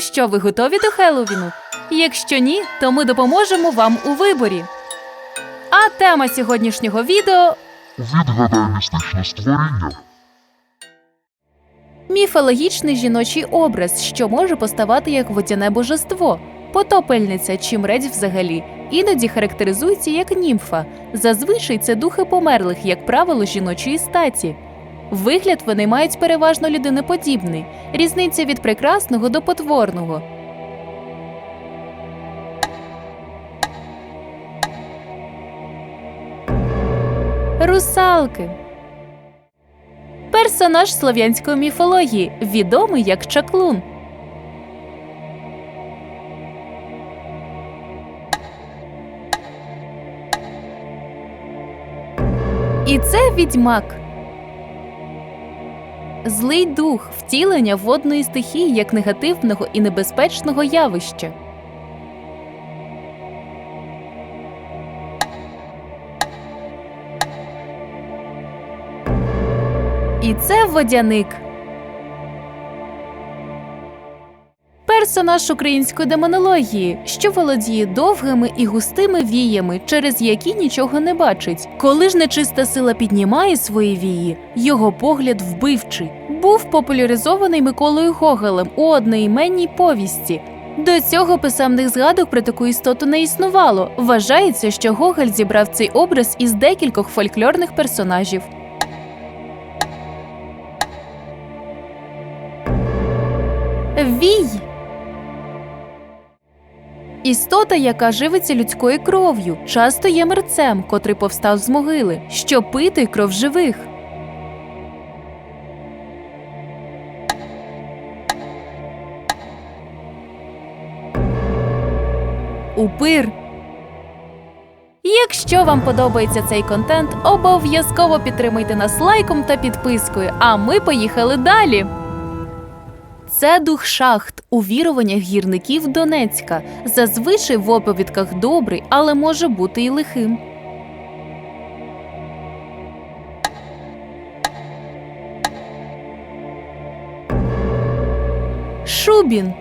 Ну що, ви готові до Хеллоуіну? Якщо ні, то ми допоможемо вам у виборі. А тема сьогоднішнього відео Відгадай містичне створіння. міфологічний жіночий образ, що може поставати як водяне божество, потопельниця чи мрець взагалі. Іноді характеризується як німфа. Зазвичай це духи померлих, як правило, жіночої статі. Вигляд вони мають переважно людиноподібний, різниця від прекрасного до потворного. Русалки. Персонаж слов'янської міфології, відомий як чаклун. І це відьмак. Злий дух втілення водної стихії як негативного і небезпечного явища. І це водяник. Персонаж української демонології, що володіє довгими і густими віями, через які нічого не бачить. Коли ж нечиста сила піднімає свої вії, його погляд вбивчий. Був популяризований Миколою Гоголем у одноіменній повісті. До цього писемних згадок про таку істоту не існувало. Вважається, що Гоголь зібрав цей образ із декількох фольклорних персонажів. Вій. Істота, яка живиться людською кров'ю, часто є мерцем, котрий повстав з могили, щоб пити кров живих. Упир. Якщо вам подобається цей контент, обов'язково підтримуйте нас лайком та підпискою. А ми поїхали далі. Це дух шахт у віруваннях гірників Донецька. Зазвичай в оповідках добрий, але може бути і лихим. Шубін.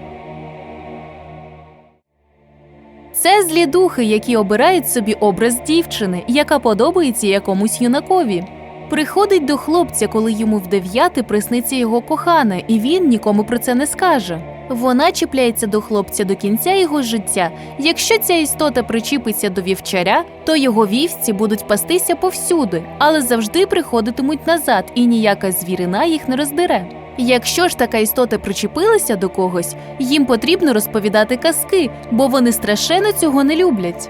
Це злі духи, які обирають собі образ дівчини, яка подобається якомусь юнакові. Приходить до хлопця, коли йому в дев'яти присниться його кохана, і він нікому про це не скаже. Вона чіпляється до хлопця до кінця його життя. Якщо ця істота причіпиться до вівчаря, то його вівці будуть пастися повсюди, але завжди приходитимуть назад, і ніяка звірина їх не роздере. Якщо ж така істота причепилася до когось, їм потрібно розповідати казки, бо вони страшенно цього не люблять.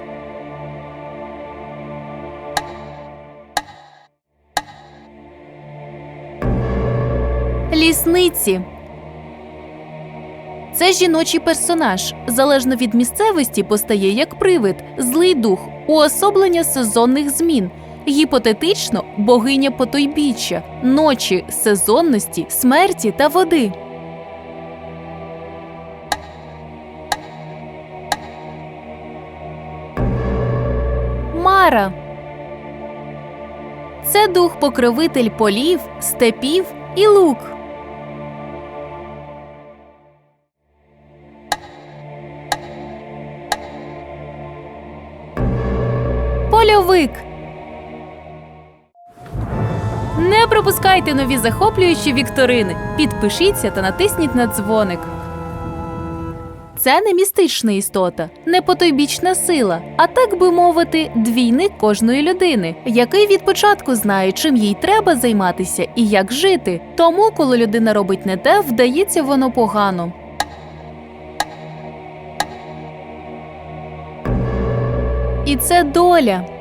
Лісниці. Це жіночий персонаж. Залежно від місцевості, постає як привид, злий дух, уособлення сезонних змін. Гіпотетично богиня потойбіччя, ночі, сезонності, смерті та води. Мара. Це дух покровитель полів, степів і лук. Польовик. Не пропускайте нові захоплюючі вікторини. Підпишіться та натисніть на дзвоник. Це не містична істота, не потойбічна сила, а так би мовити, двійник кожної людини, який від початку знає, чим їй треба займатися і як жити. Тому, коли людина робить не те, вдається воно погано. І це доля.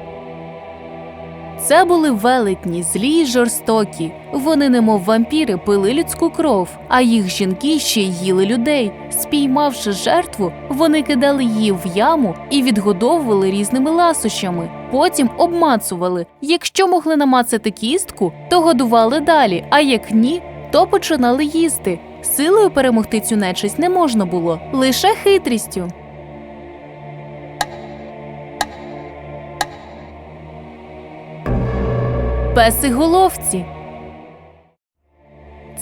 Це були велетні, злі й жорстокі. Вони, немов вампіри, пили людську кров, а їх жінки ще їли людей. Спіймавши жертву, вони кидали її в яму і відгодовували різними ласощами. Потім обмацували. Якщо могли намацати кістку, то годували далі. А як ні, то починали їсти. Силою перемогти цю нечисть не можна було, лише хитрістю. Песиголовці.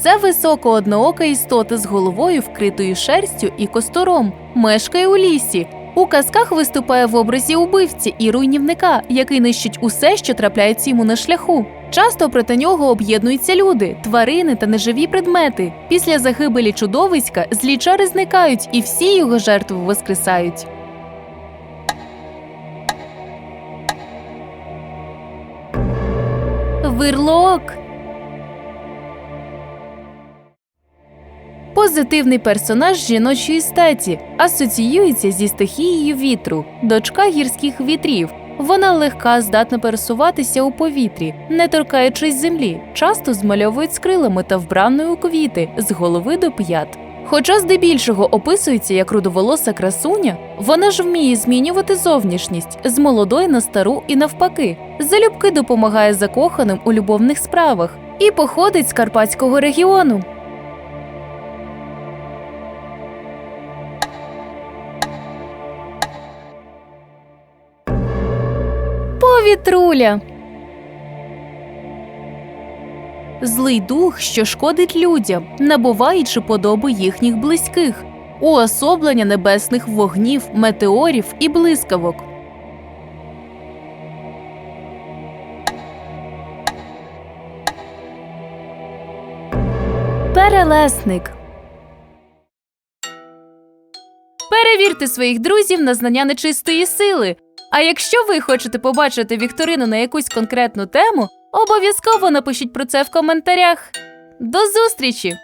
Це високо одноока істота з головою, вкритою шерстю і костором, мешкає у лісі. У казках виступає в образі убивці і руйнівника, який нищить усе, що трапляється йому на шляху. Часто проти нього об'єднуються люди, тварини та неживі предмети. Після загибелі чудовиська злі чари зникають і всі його жертви воскресають. Вирлок. Позитивний персонаж жіночої статі асоціюється зі стихією вітру, дочка гірських вітрів. Вона легка, здатна пересуватися у повітрі, не торкаючись землі, часто змальовують з крилами та вбраною у квіти з голови до п'ят. Хоча здебільшого описується як рудоволоса красуня, вона ж вміє змінювати зовнішність з молодої на стару і навпаки. Залюбки допомагає закоханим у любовних справах і походить з карпатського регіону. Повітруля. Злий дух, що шкодить людям, набуваючи подоби їхніх близьких, уособлення небесних вогнів, метеорів і блискавок. Перелесник. Перевірте своїх друзів на знання нечистої сили. А якщо ви хочете побачити вікторину на якусь конкретну тему, обов'язково напишіть про це в коментарях. До зустрічі!